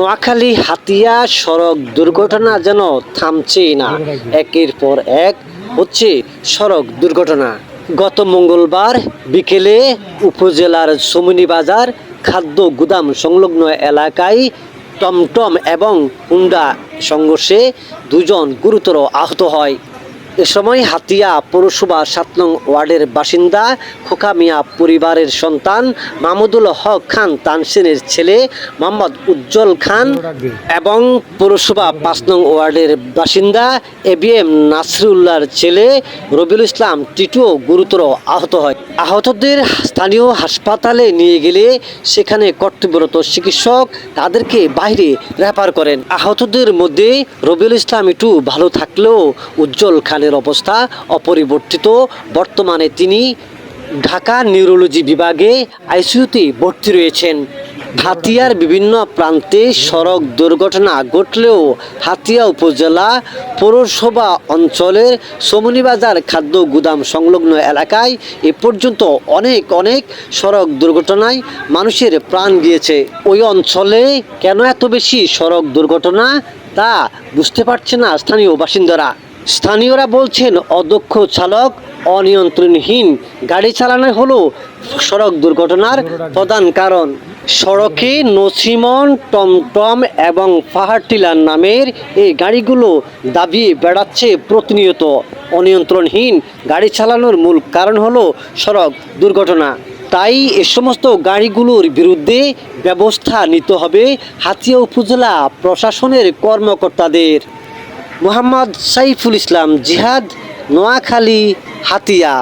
নোয়াখালী, হাতিয়া সড়ক দুর্ঘটনা যেন থামছেই না। একের পর এক হচ্ছে সড়ক দুর্ঘটনা। গত মঙ্গলবার বিকেলে উপজেলার সমুনি বাজার খাদ্য গুদাম সংলগ্ন এলাকায় টমটম এবং হুন্ডা সংঘর্ষে দুজন গুরুতর আহত হয়। এ সময় হাতিয়া পৌরসভা সাত নং ওয়ার্ডের বাসিন্দা খোকা মিয়া পরিবারের সন্তান মাহমুদুল হক খান তানসিনের ছেলে মোহাম্মদ উজ্জ্বল খান এবং পৌরসভা পাঁচ নং ওয়ার্ডের বাসিন্দা এ বি এম নাসরুল্লাহর ছেলে রবিউল ইসলাম টিটুও গুরুতর আহত হয়। আহতদের স্থানীয় হাসপাতালে নিয়ে গেলে সেখানে কর্তব্যরত চিকিৎসক তাদেরকে বাইরে রেফার করেন। আহতদের মধ্যে রবিউল ইসলাম একটু ভালো থাকলেও উজ্জ্বল খানের অবস্থা অপরিবর্তিত। বর্তমানে তিনি ঢাকা নিউরোলজি বিভাগে আইসিইউতে ভর্তি রয়েছেন। হাতিয়ার বিভিন্ন প্রান্তে সড়ক দুর্ঘটনা ঘটলেও হাতিয়া উপজেলা পৌরসভা অঞ্চলের সমনিবাজার খাদ্য গুদাম সংলগ্ন এলাকায় এ পর্যন্ত অনেক অনেক সড়ক দুর্ঘটনায় মানুষের প্রাণ গিয়েছে। ওই অঞ্চলে কেন এত বেশি সড়ক দুর্ঘটনা তা বুঝতে পারছে না স্থানীয় বাসিন্দারা। স্থানীয়রা বলছেন, অদক্ষ চালক, অনিয়ন্ত্রণহীন। গাড়ি চালানো হলো সড়ক দুর্ঘটনার প্রধান কারণ। সড়কে নসিমন, টমটম এবং পাহাড় টিলার নামের এই গাড়িগুলো দাবিয়ে বেড়াচ্ছে প্রতিনিয়ত। অনিয়ন্ত্রণহীন গাড়ি চালানোর মূল কারণ হলো সড়ক দুর্ঘটনা। তাই এ সমস্ত গাড়িগুলোর বিরুদ্ধে ব্যবস্থা নিতে হবে হাতিয়া উপজেলা প্রশাসনের কর্মকর্তাদের। মোহাম্মদ সাইফুল ইসলাম জিহাদ নোয়াখালী হাতিয়া।